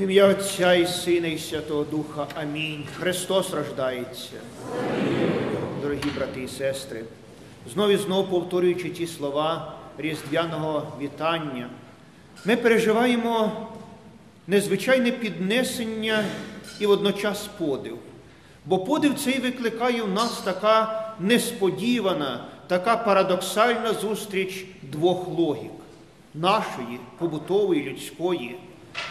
ім'я Отця і Сина, і Святого Духа. Амінь. Христос рождається. Дорогі брати і сестри, знову і знову повторюючи ті слова різдвяного вітання, ми переживаємо незвичайне піднесення і водночас подив. Бо подив цей викликає в нас така несподівана, така парадоксальна зустріч двох логік нашої, побутової, людської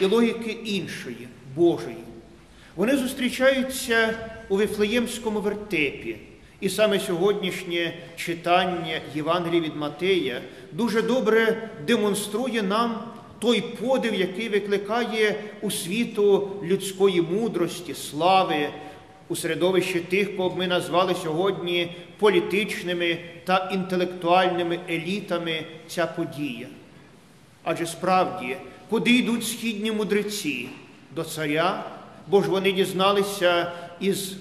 і логіки іншої, Божої. Вони зустрічаються у Вифлеємському вертепі. І саме сьогоднішнє читання Євангелія від Матея дуже добре демонструє нам той подив, який викликає у світу людської мудрості, слави, у середовищі тих, кого ми назвали сьогодні політичними та інтелектуальними елітами ця подія. Адже справді, куди йдуть східні мудреці до царя, бо ж вони дізналися із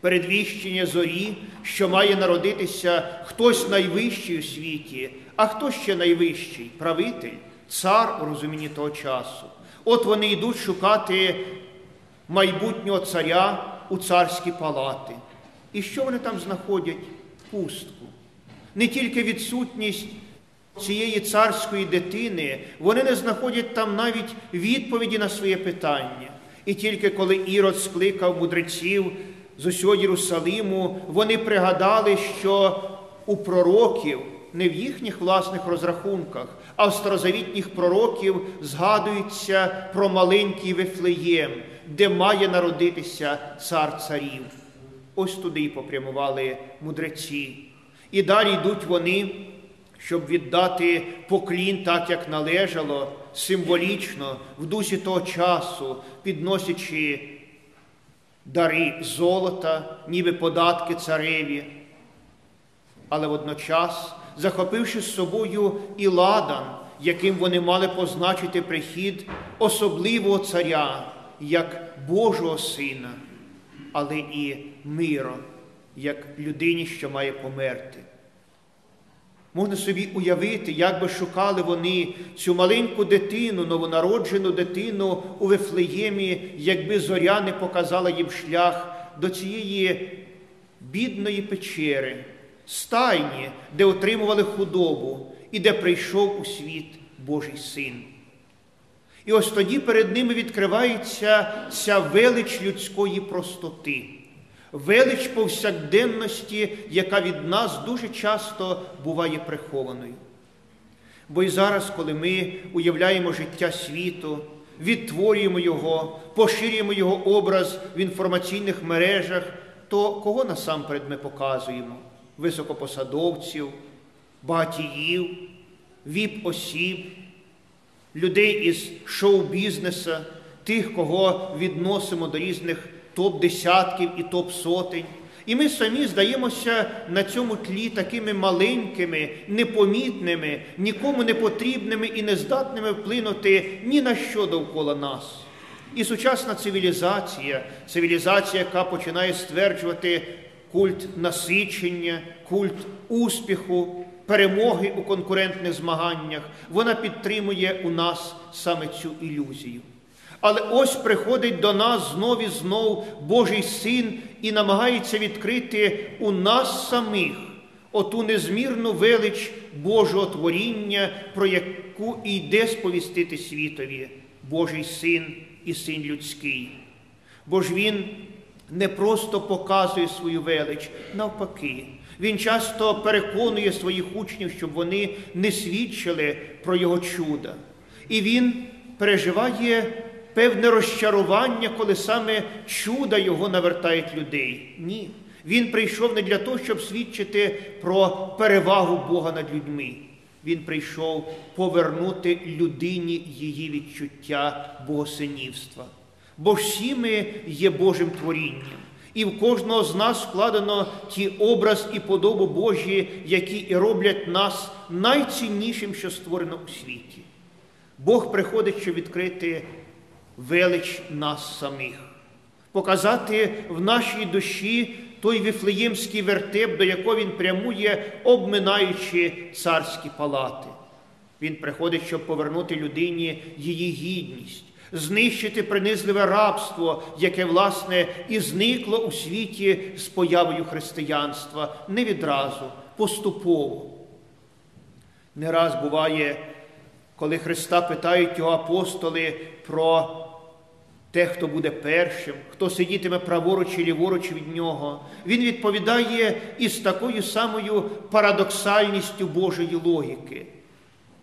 передвіщення зорі, що має народитися хтось найвищий у світі, а хто ще найвищий правитель, цар у розумінні того часу. От вони йдуть шукати майбутнього царя у царські палати. І що вони там знаходять? Пустку. Не тільки відсутність цієї царської дитини, вони не знаходять там навіть відповіді на своє питання. І тільки коли Ірод скликав мудреців з усього Єрусалиму, вони пригадали, що у пророків, не в їхніх власних розрахунках, а в старозавітніх пророків згадується про маленький Вифлеєм, де має народитися цар царів. Ось туди й попрямували мудреці. І далі йдуть вони, щоб віддати поклін так, як належало, символічно, в дусі того часу, підносячи дари золота, ніби податки цареві, але водночас, захопивши з собою і ладан, яким вони мали позначити прихід особливого царя, як Божого Сина, але і миро, як людині, що має померти. Можна собі уявити, як би шукали вони цю маленьку дитину, новонароджену дитину у Вифлеємі, якби зоря не показала їм шлях до цієї бідної печери, стайні, де отримували худобу і де прийшов у світ Божий син. І ось тоді перед ними відкривається ця велич людської простоти велич повсякденності, яка від нас дуже часто буває прихованою. Бо й зараз, коли ми уявляємо життя світу, відтворюємо його, поширюємо його образ в інформаційних мережах, то кого насамперед ми показуємо? Високопосадовців, багатіїв, віп-осіб, людей із шоу-бізнеса, тих, кого відносимо до різних топ-десятків і топ-сотень. І ми самі здаємося на цьому тлі такими маленькими, непомітними, нікому не потрібними і нездатними вплинути ні на що довкола нас. І сучасна цивілізація, цивілізація, яка починає стверджувати культ насичення, культ успіху, перемоги у конкурентних змаганнях, вона підтримує у нас саме цю ілюзію. Але ось приходить до нас знов і знов Божий син і намагається відкрити у нас самих оту незмірну велич Божого творіння, про яку і йде сповістити світові Божий син і син людський. Бо ж він не просто показує свою велич, навпаки. Він часто переконує своїх учнів, щоб вони не свідчили про його чуда. І він переживає певне розчарування, коли саме чуда його навертають людей. Ні. Він прийшов не для того, щоб свідчити про перевагу Бога над людьми. Він прийшов повернути людині її відчуття богосинівства. Бо всі ми є Божим творінням, і в кожного з нас вкладено ті образ і подобу Божі, які і роблять нас найціннішим, що створено у світі. Бог приходить, щоб відкрити велич нас самих, показати в нашій душі той віфлеємський вертеп, до якого він прямує, обминаючи царські палати. Він приходить, щоб повернути людині її гідність, знищити принизливе рабство, яке, власне, і зникло у світі з появою християнства не відразу, поступово. Не раз буває, коли Христа питають його апостоли про те, хто буде першим, хто сидітиме праворуч і ліворуч від нього, він відповідає із такою самою парадоксальністю Божої логіки,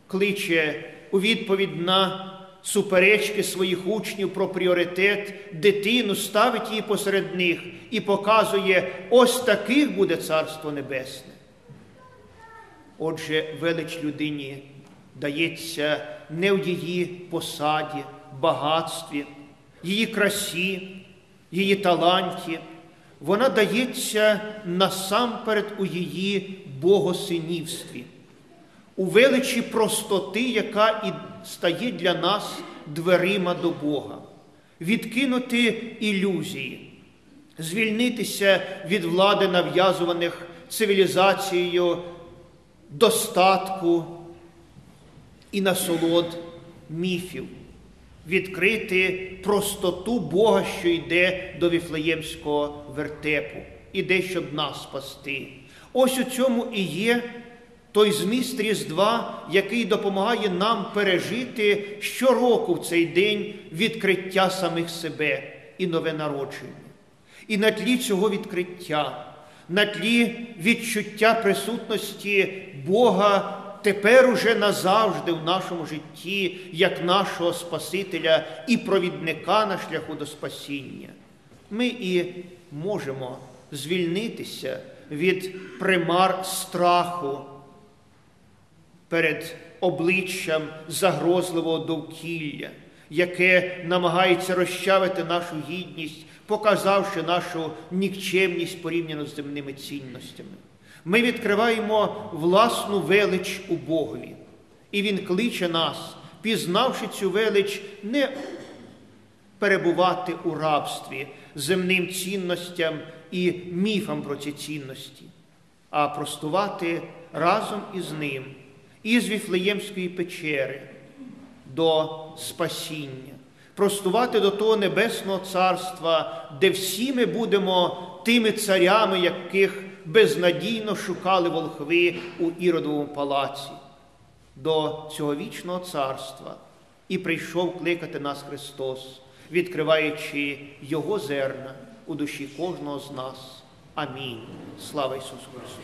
кличе у відповідь на суперечки своїх учнів про пріоритет, дитину ставить її посеред них і показує, ось таких буде Царство Небесне. Отже, велич людині дається не в її посаді, багатстві, її красі, її таланті. Вона дається насамперед у її богосинівстві, у величі простоти, яка і стає для нас дверима до Бога, відкинути ілюзії, звільнитися від влади нав'язуваних цивілізацією достатку і насолод міфів, відкрити простоту Бога, що йде до віфлеємського вертепу, іде, щоб нас спасти. Ось у цьому і є той зміст Різдва, який допомагає нам пережити щороку в цей день відкриття самих себе і нове народження. І на тлі цього відкриття, на тлі відчуття присутності Бога тепер уже назавжди в нашому житті, як нашого Спасителя і провідника на шляху до спасіння, ми і можемо звільнитися від примар страху перед обличчям загрозливого довкілля, яке намагається розчавити нашу гідність, показавши нашу нікчемність порівняно з земними цінностями. Ми відкриваємо власну велич у Богові, і Він кличе нас, пізнавши цю велич, не перебувати у рабстві земним цінностям і міфам про ці цінності, а простувати разом із ним із Віфлеємської печери до спасіння, простувати до того Небесного Царства, де всі ми будемо тими царями, яких безнадійно шукали волхви у Іродовому палаці, до цього вічного царства і прийшов кликати нас Христос, відкриваючи Його зерна у душі кожного з нас. Амінь. Слава Ісусу Христу!